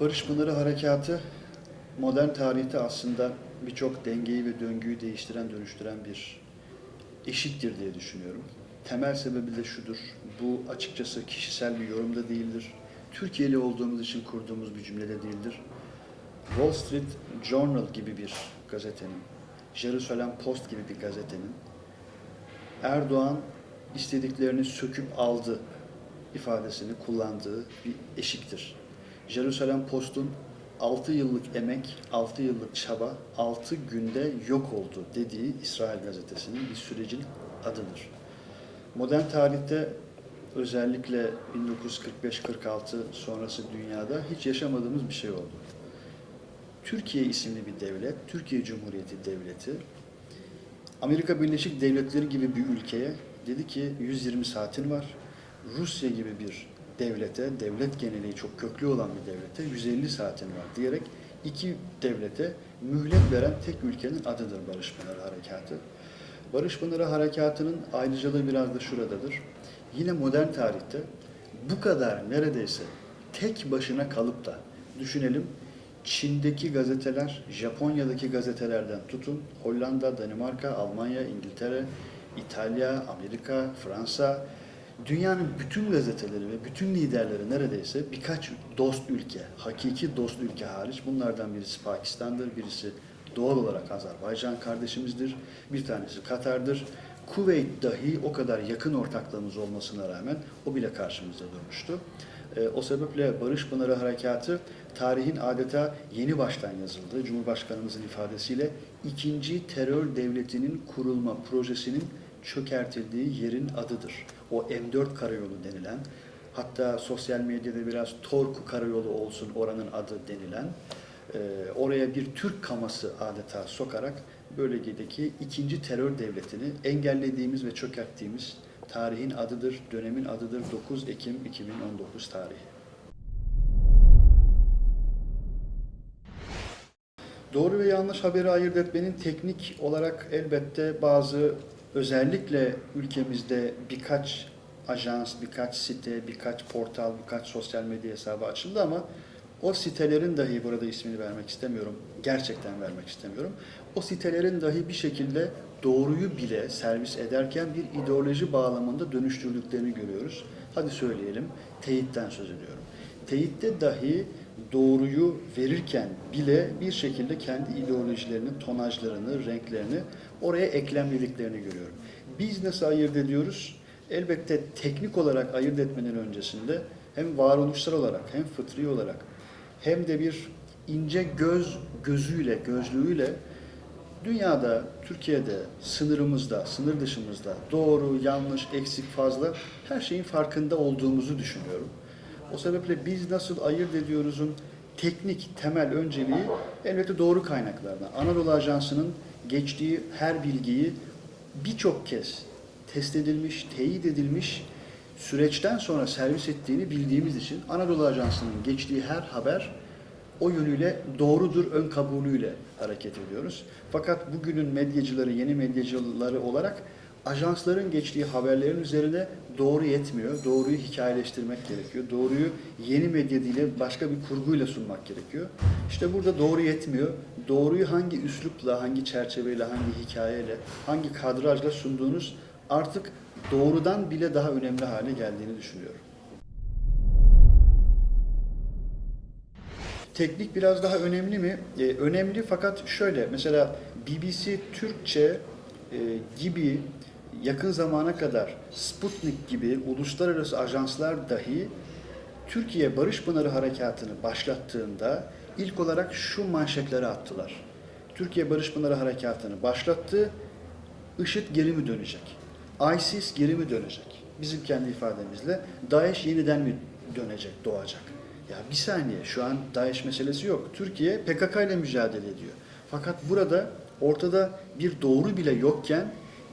Barış Pınarı Harekatı modern tarihte aslında birçok dengeyi ve döngüyü değiştiren, dönüştüren bir eşiktir diye düşünüyorum. Temel sebebi de şudur. Bu açıkçası kişisel bir yorumda değildir. Türkiye'li olduğumuz için kurduğumuz bir cümlede değildir. Wall Street Journal gibi bir gazetenin, Jerusalem Post gibi bir gazetenin Erdoğan istediklerini söküp aldı ifadesini kullandığı bir eşiktir. Jerusalem Post'un 6 yıllık emek, 6 yıllık çaba 6 günde yok oldu dediği İsrail gazetesinin bir sürecin adıdır. Modern tarihte özellikle 1945-46 sonrası dünyada hiç yaşamadığımız bir şey oldu. Türkiye isimli bir devlet, Türkiye Cumhuriyeti Devleti, Amerika Birleşik Devletleri gibi bir ülkeye dedi ki 120 saatin var. Rusya gibi bir devlete, devlet geneliği çok köklü olan bir devlete 150 saatin var diyerek iki devlete mühlet veren tek ülkenin adıdır Barış Pınarı Harekatı. Barış Pınarı Harekatı'nın ayrıcalığı biraz da şuradadır. Yine modern tarihte bu kadar neredeyse tek başına kalıp da düşünelim Çin'deki gazeteler, Japonya'daki gazetelerden tutun, Hollanda, Danimarka, Almanya, İngiltere, İtalya, Amerika, Fransa, dünyanın bütün gazeteleri ve bütün liderleri neredeyse birkaç dost ülke, hakiki dost ülke hariç bunlardan birisi Pakistan'dır, birisi doğal olarak Azerbaycan kardeşimizdir, bir tanesi Katar'dır. Kuveyt dahi o kadar yakın ortaklığımız olmasına rağmen o bile karşımızda durmuştu. E, O sebeple Barış Pınarı Harekatı tarihin adeta yeni baştan yazıldığı, Cumhurbaşkanımızın ifadesiyle ikinci terör devletinin kurulma projesinin çökertildiği yerin adıdır. O M4 karayolu denilen, hatta sosyal medyada biraz Torku karayolu olsun oranın adı denilen, e, oraya bir Türk kaması adeta sokarak bölgedeki ikinci terör devletini engellediğimiz ve çökerttiğimiz tarihin adıdır, dönemin adıdır 9 Ekim 2019 tarihi. Doğru ve yanlış haberi ayırt etmenin teknik olarak elbette bazı özellikle ülkemizde birkaç ajans, birkaç site, birkaç portal, birkaç sosyal medya hesabı açıldı ama o sitelerin dahi burada ismini vermek istemiyorum, gerçekten vermek istemiyorum. O sitelerin dahi bir şekilde doğruyu bile servis ederken bir ideoloji bağlamında dönüştürdüklerini görüyoruz. Hadi söyleyelim, teyitten söz ediyorum. Teyitte dahi doğruyu verirken bile bir şekilde kendi ideolojilerini, tonajlarını, renklerini oraya eklemlediklerini görüyorum. Biz nasıl ayırt ediyoruz? Elbette teknik olarak ayırt etmenin öncesinde hem varoluşsal olarak hem fıtri olarak hem de bir ince göz gözüyle, gözlüğüyle dünyada, Türkiye'de, sınırımızda, sınır dışımızda doğru, yanlış, eksik, fazla her şeyin farkında olduğumuzu düşünüyorum. O sebeple biz nasıl ayırt ediyoruzun teknik temel önceliği elbette doğru kaynaklardan. Anadolu Ajansı'nın geçtiği her bilgiyi birçok kez test edilmiş, teyit edilmiş süreçten sonra servis ettiğini bildiğimiz için Anadolu Ajansı'nın geçtiği her haber o yönüyle doğrudur ön kabulüyle hareket ediyoruz. Fakat bugünün medyacıları, yeni medyacıları olarak ajansların geçtiği haberlerin üzerine doğru yetmiyor. Doğruyu hikayeleştirmek gerekiyor. Doğruyu yeni medya diliyle başka bir kurguyla sunmak gerekiyor. İşte burada doğru yetmiyor. Doğruyu hangi üslupla, hangi çerçeveyle, hangi hikayeyle, hangi kadrajla sunduğunuz artık doğrudan bile daha önemli hale geldiğini düşünüyorum. Teknik biraz daha önemli mi? Ee, önemli fakat şöyle mesela BBC Türkçe e, gibi yakın zamana kadar Sputnik gibi uluslararası ajanslar dahi Türkiye Barış Pınarı Harekatı'nı başlattığında ilk olarak şu manşetleri attılar. Türkiye Barış Pınarı Harekatı'nı başlattı, IŞİD geri mi dönecek? ISIS geri mi dönecek? Bizim kendi ifademizle DAEŞ yeniden mi dönecek, doğacak? Ya bir saniye şu an DAEŞ meselesi yok. Türkiye PKK ile mücadele ediyor. Fakat burada ortada bir doğru bile yokken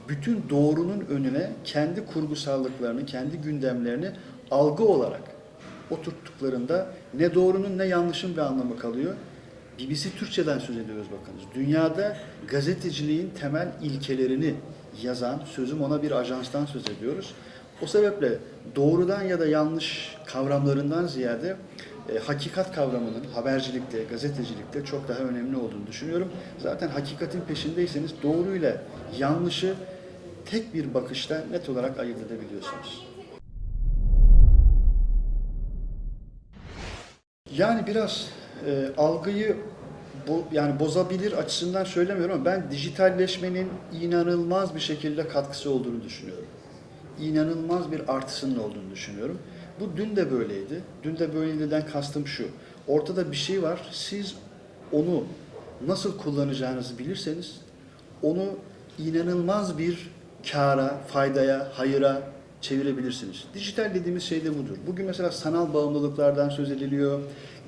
bütün doğrunun önüne kendi kurgusallıklarını, kendi gündemlerini algı olarak oturttuklarında ne doğrunun ne yanlışın bir anlamı kalıyor. BBC Türkçeden söz ediyoruz bakınız. Dünyada gazeteciliğin temel ilkelerini yazan, sözüm ona bir ajanstan söz ediyoruz. O sebeple doğrudan ya da yanlış kavramlarından ziyade e, hakikat kavramının habercilikte, gazetecilikte çok daha önemli olduğunu düşünüyorum. Zaten hakikatin peşindeyseniz doğruyla yanlışı tek bir bakışta net olarak ayırt edebiliyorsunuz. Yani biraz e, algıyı bu yani bozabilir açısından söylemiyorum ama ben dijitalleşmenin inanılmaz bir şekilde katkısı olduğunu düşünüyorum. İnanılmaz bir artısının olduğunu düşünüyorum. Bu dün de böyleydi. Dün de böyleydi'den kastım şu. Ortada bir şey var. Siz onu nasıl kullanacağınızı bilirseniz onu inanılmaz bir kâra, faydaya, hayıra çevirebilirsiniz. Dijital dediğimiz şey de budur. Bugün mesela sanal bağımlılıklardan söz ediliyor.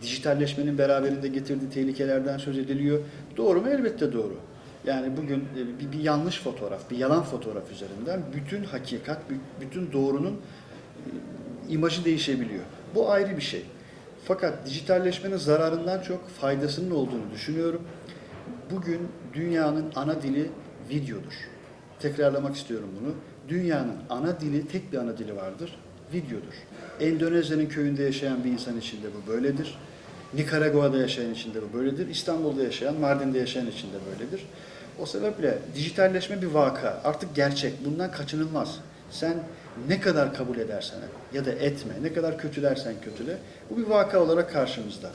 Dijitalleşmenin beraberinde getirdiği tehlikelerden söz ediliyor. Doğru mu? Elbette doğru. Yani bugün e, bir, bir yanlış fotoğraf, bir yalan fotoğraf üzerinden bütün hakikat, bü- bütün doğrunun e, imajı değişebiliyor. Bu ayrı bir şey. Fakat dijitalleşmenin zararından çok faydasının olduğunu düşünüyorum. Bugün dünyanın ana dili videodur. Tekrarlamak istiyorum bunu. Dünyanın ana dili, tek bir ana dili vardır, videodur. Endonezya'nın köyünde yaşayan bir insan için de bu böyledir. Nikaragua'da yaşayan için de bu böyledir. İstanbul'da yaşayan, Mardin'de yaşayan için de böyledir. O sebeple dijitalleşme bir vaka. Artık gerçek. Bundan kaçınılmaz. Sen ne kadar kabul edersen ya da etme, ne kadar kötülersen kötüle, bu bir vaka olarak karşımızda.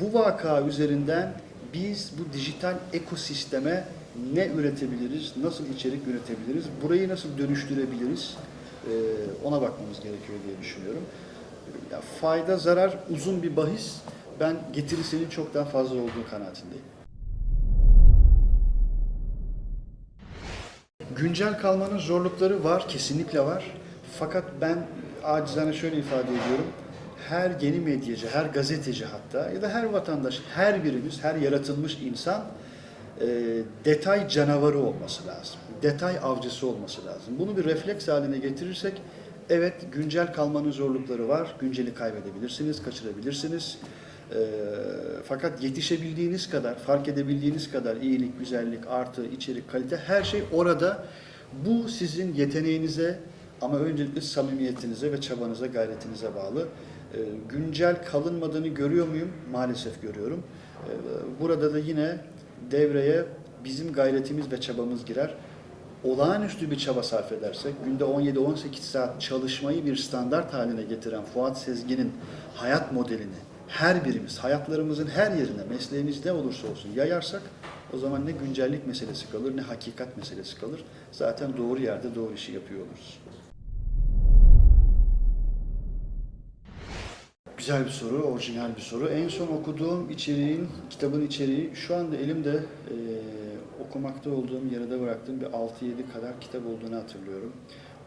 Bu vaka üzerinden biz bu dijital ekosisteme ne üretebiliriz, nasıl içerik üretebiliriz, burayı nasıl dönüştürebiliriz, ona bakmamız gerekiyor diye düşünüyorum. Ya fayda zarar uzun bir bahis. Ben getirisinin çok daha fazla olduğu kanaatindeyim. Güncel kalmanın zorlukları var, kesinlikle var. Fakat ben acizane şöyle ifade ediyorum. Her yeni medyacı, her gazeteci hatta ya da her vatandaş, her birimiz, her yaratılmış insan e, detay canavarı olması lazım. Detay avcısı olması lazım. Bunu bir refleks haline getirirsek evet güncel kalmanın zorlukları var. Günceli kaybedebilirsiniz, kaçırabilirsiniz. E, fakat yetişebildiğiniz kadar, fark edebildiğiniz kadar iyilik, güzellik, artı, içerik, kalite her şey orada. Bu sizin yeteneğinize ama öncelikle samimiyetinize ve çabanıza, gayretinize bağlı. E, güncel kalınmadığını görüyor muyum? Maalesef görüyorum. E, burada da yine devreye bizim gayretimiz ve çabamız girer. Olağanüstü bir çaba sarf edersek, günde 17-18 saat çalışmayı bir standart haline getiren Fuat Sezgin'in hayat modelini her birimiz, hayatlarımızın her yerine, mesleğimiz ne olursa olsun yayarsak, o zaman ne güncellik meselesi kalır, ne hakikat meselesi kalır. Zaten doğru yerde doğru işi yapıyor oluruz. Güzel bir soru, orijinal bir soru. En son okuduğum içeriğin, kitabın içeriği şu anda elimde e, okumakta olduğum, yarıda bıraktığım bir 6-7 kadar kitap olduğunu hatırlıyorum.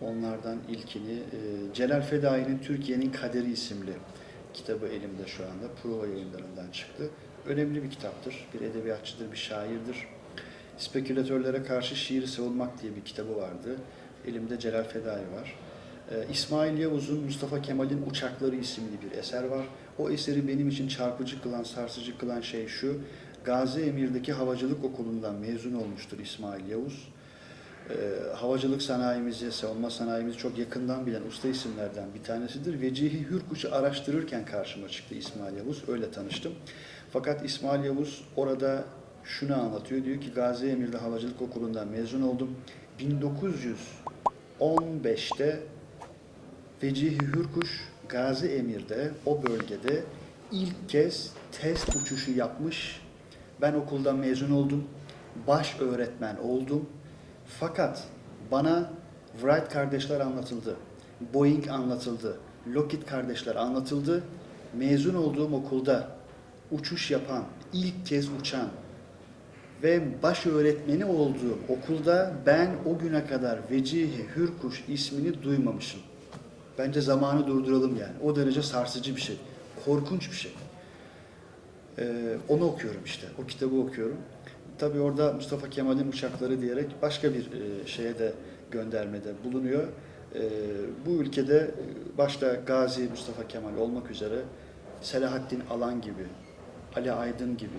Onlardan ilkini e, Celal Fedai'nin Türkiye'nin Kaderi isimli kitabı elimde şu anda. Prova yayınlarından çıktı. Önemli bir kitaptır. Bir edebiyatçıdır, bir şairdir. Spekülatörlere karşı şiiri savunmak diye bir kitabı vardı. Elimde Celal Fedai var. Ee, İsmail Yavuz'un Mustafa Kemal'in Uçakları isimli bir eser var. O eseri benim için çarpıcı kılan, sarsıcı kılan şey şu. Gazi Emir'deki havacılık okulundan mezun olmuştur İsmail Yavuz. Ee, havacılık sanayimizi, savunma sanayimizi çok yakından bilen usta isimlerden bir tanesidir. Vecihi Hürkuş'u araştırırken karşıma çıktı İsmail Yavuz. Öyle tanıştım. Fakat İsmail Yavuz orada şunu anlatıyor. Diyor ki Gazi Emir'de havacılık okulundan mezun oldum. 1915'te Vecihi Hürkuş Gazi Emir'de o bölgede ilk kez test uçuşu yapmış. Ben okuldan mezun oldum. Baş öğretmen oldum. Fakat bana Wright kardeşler anlatıldı. Boeing anlatıldı. Lockheed kardeşler anlatıldı. Mezun olduğum okulda uçuş yapan, ilk kez uçan ve baş öğretmeni olduğum okulda ben o güne kadar Vecihi Hürkuş ismini duymamışım. Bence zamanı durduralım yani. O derece sarsıcı bir şey. Korkunç bir şey. Ee, onu okuyorum işte. O kitabı okuyorum. Tabii orada Mustafa Kemal'in uçakları diyerek başka bir e, şeye de göndermede bulunuyor. E, bu ülkede e, başta Gazi Mustafa Kemal olmak üzere Selahattin Alan gibi, Ali Aydın gibi,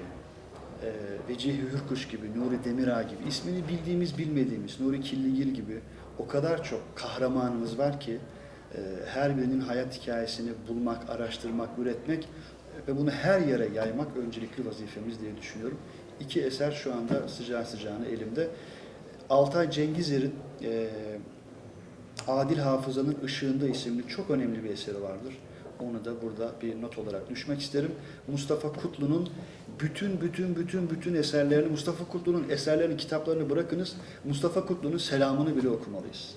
e, Vecihi Hürkuş gibi, Nuri Demirağ gibi, ismini bildiğimiz bilmediğimiz Nuri Killigil gibi o kadar çok kahramanımız var ki her birinin hayat hikayesini bulmak, araştırmak, üretmek ve bunu her yere yaymak öncelikli vazifemiz diye düşünüyorum. İki eser şu anda sıcağı sıcağına elimde. Altay Cengizer'in e, Adil Hafıza'nın Işığında isimli çok önemli bir eseri vardır. Onu da burada bir not olarak düşmek isterim. Mustafa Kutlu'nun bütün bütün bütün bütün eserlerini, Mustafa Kutlu'nun eserlerini, kitaplarını bırakınız. Mustafa Kutlu'nun selamını bile okumalıyız.